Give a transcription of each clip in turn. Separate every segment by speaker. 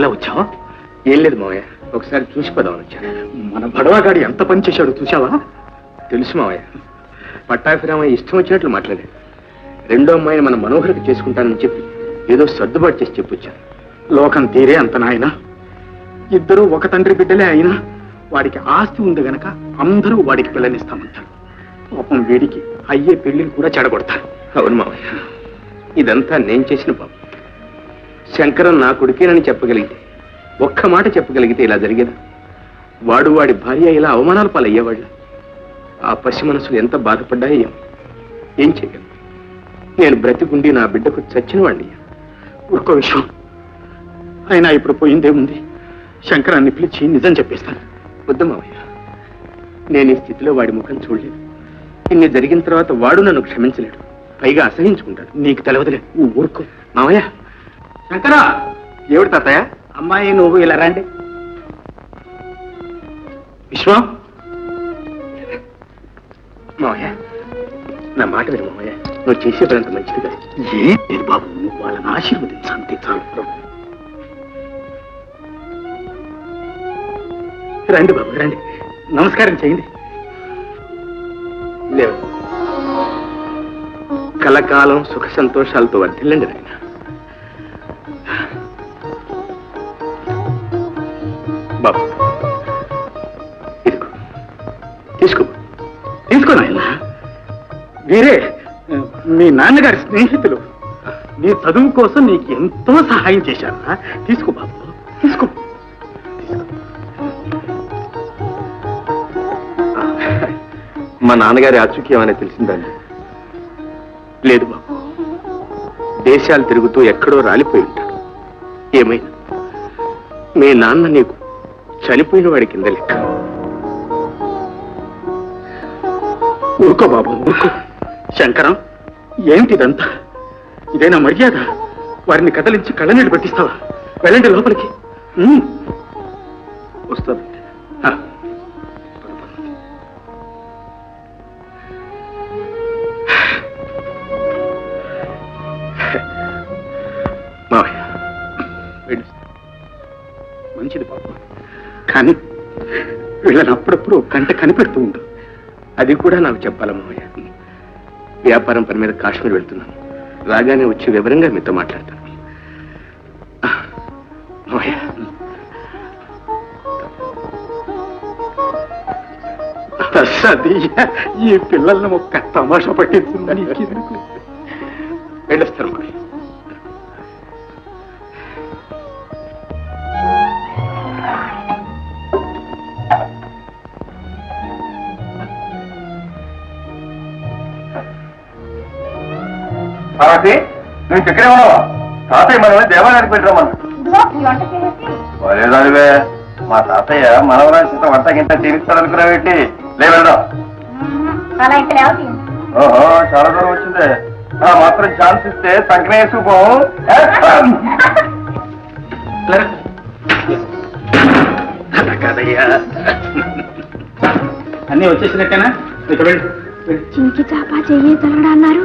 Speaker 1: ఇలా వచ్చావా?
Speaker 2: ఏం లేదు మావయ్య ఒకసారి చూసిపోదామని వచ్చాను
Speaker 1: మన బడవాగాడు ఎంత పని చేశాడు చూసావా
Speaker 2: తెలుసు మావయ్య పట్టాభిరామయ్య ఇష్టం వచ్చినట్లు మాట్లాడాడు. రెండో అమ్మాయిని మన మనోహరికి చేసుకుంటానని చెప్పి ఏదో సర్దుబాటు చేసి చెప్పొచ్చాను
Speaker 1: లోకం తీరే అంత నాయన. ఇద్దరు ఒక తండ్రి బిడ్డలే అయినా వాడికి ఆస్తి ఉంది గనక అందరూ వాడికి పిల్లనిస్తామంటారు. పాపం వీడికి అయ్యే పెళ్ళిని కూడా చెడగొడతారు.
Speaker 2: అవును మావయ్య ఇదంతా నేను చేసిన పాపం. శంకరం నా కొడుకేనని చెప్పగలిగితే ఒక్క మాట చెప్పగలిగితే ఇలా జరిగేదా? వాడు వాడి భార్య ఇలా అవమానాల పాలయ్యేవాళ్ళు. ఆ పసి మనసులు ఎంత బాధపడ్డాయో. ఏం చేయగలను నేను బ్రతికుండి నా బిడ్డకు చచ్చిన వాడిని
Speaker 1: ఊరుకో విషయం అయినా ఇప్పుడు పోయిందేముంది శంకరాన్ని పిలిచి నిజం చెప్పేస్తాను.
Speaker 2: వద్దు మావయ్య. నేను ఈ స్థితిలో వాడి ముఖం చూడలేదు. ఇన్ని జరిగిన తర్వాత వాడు నన్ను క్షమించలేడు. పైగా అసహించుకుంటాడు.
Speaker 1: నీకు తెలవదులే. ఊరుకో.
Speaker 2: మావయ్య.
Speaker 1: శంకరా!
Speaker 2: ఏమిటి తాతయ్య?
Speaker 1: అమ్మాయి నువ్వు ఇలా రండి. విశ్వం?
Speaker 2: మావయ్య నా మాట విను మావయ్య. నువ్వు చేసే పని అంత మంచిది కాదు.
Speaker 1: ఏం లేదు బాబు? నువ్వు వాళ్ళని ఆశీర్వదించు. అంతే చాలు. రండి బాబు రండి. నమస్కారం చేయండి.
Speaker 2: లేవు. కలకాలం సుఖ సంతోషాలతో వర్ధిల్లండి నాయన.
Speaker 1: వీరే మీ నాన్నగారి స్నేహితులు. నీ చదువు కోసం నీకు ఎంతో సహాయం చేశారా? తీసుకో బాబు తీసుకో.
Speaker 2: మా నాన్నగారి ఆచూకీ ఏమైనా తెలిసిందండి. లేదు బాబు. దేశాలు తిరుగుతూ ఎక్కడో రాలిపోయి ఉంటాడు ఏమైనా? మీ నాన్న నీకు చనిపోయిన వాడి కింద లెక్క.
Speaker 1: ఊరుకో బాబు ఊరుకో. శంకరం ఏమిటిదంతా? ఇదేనా మర్యాద? వారిని కదలించి కళ్ళనీళ్ళు పెట్టిస్తావా? వెళ్ళండి లోపలికి.
Speaker 2: వస్తుంది.
Speaker 1: ఆ. మంచిది బాబు. కానీ వీళ్ళని అప్పుడప్పుడు కంట కనిపెడుతూ ఉండు.
Speaker 2: అది కూడా నాకు చెప్పాలి మావయ్య. వ్యాపారం పని మీద కాశ్మీర్ వెళ్తున్నాను. రాగానే వచ్చి వివరంగా మీతో మాట్లాడతాను.
Speaker 1: సతీయ ఈ పిల్లల్ని ఒక్క తమాషా పట్టించిందని
Speaker 2: వెళ్ళొస్తాను మావయ్య
Speaker 3: నువ్వు ఇక్కడే ఉన్నావా తాతయ్య మనల్ని దేవాలయానికి లేదానివే మా తాతయ్య మనవరాజు చేత వంట గింట తీరుస్తాడనుకున్నావేంటి లే వెళ్దాం.
Speaker 4: అలా అయితే లేవతి
Speaker 3: ఓహో చాలా దూరం వచ్చిందే. ఆ మాత్రం ఛాన్స్ ఇస్తే సంకనే వేసుకుపోవు
Speaker 1: కాదయ్యా. అన్నీ వచ్చేసినట్టేనా? ఇక వెళ్ళు. వెళ్ళు.
Speaker 4: చింకి చాపా చెయ్యి తలడా అన్నారు.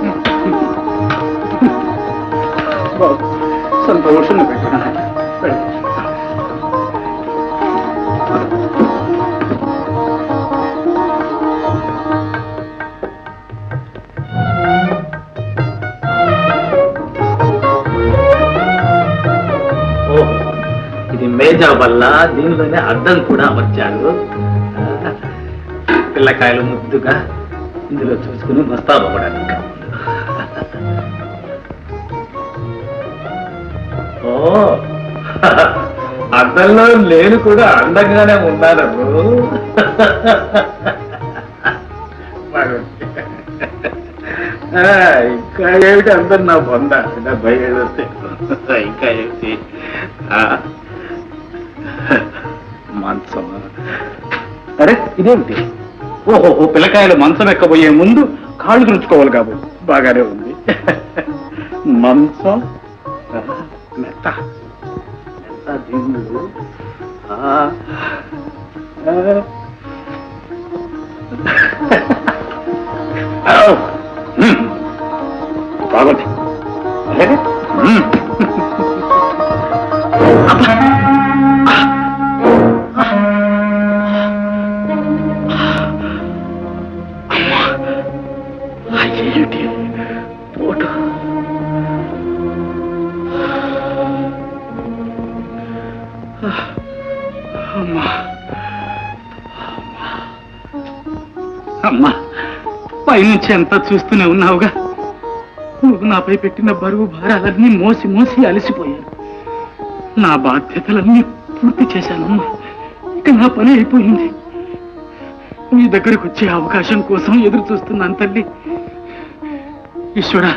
Speaker 1: మేజా వల్ల దీనిలోనే అర్థం కూడా అమర్చారు పిల్లకాయలు ముద్దుగా ఇందులో చూసుకుని మస్తాబవ్వడానికి ఓ అద్దంలో నేను కూడా అందంగానే ఉన్నాను ఆ, ఇంకా ఏమిటి అందరు నా బొంద? డెబ్బై ఏడు వస్తే ఇంకా ఏమిటి మంచమా అరే ఇదేమిటి? ఓహో పిల్లకాయలు మంచం ఎక్కబోయే ముందు కాళ్ళు తుడుచుకోవాలి కాబో. బాగానే ఉంది. మంచం మెత్త. మెత్త దిండు. ఆ, ఆ. బాగుంది. అయ్యేటి పోటు. అమ్మా. అమ్మా. పైనుంచి ఎంత చూస్తూనే ఉన్నావుగా. నువ్వు నాపై పెట్టిన బరువు భారాలన్నీ మోసి మోసి అలసిపోయాను నా బాధ్యతలన్నీ పూర్తి చేశానమ్మా. ఇక నా పని అయిపోయింది. నీ దగ్గరకు వచ్చే అవకాశం కోసం ఎదురు చూస్తున్నాను తల్లి. ईश्वरा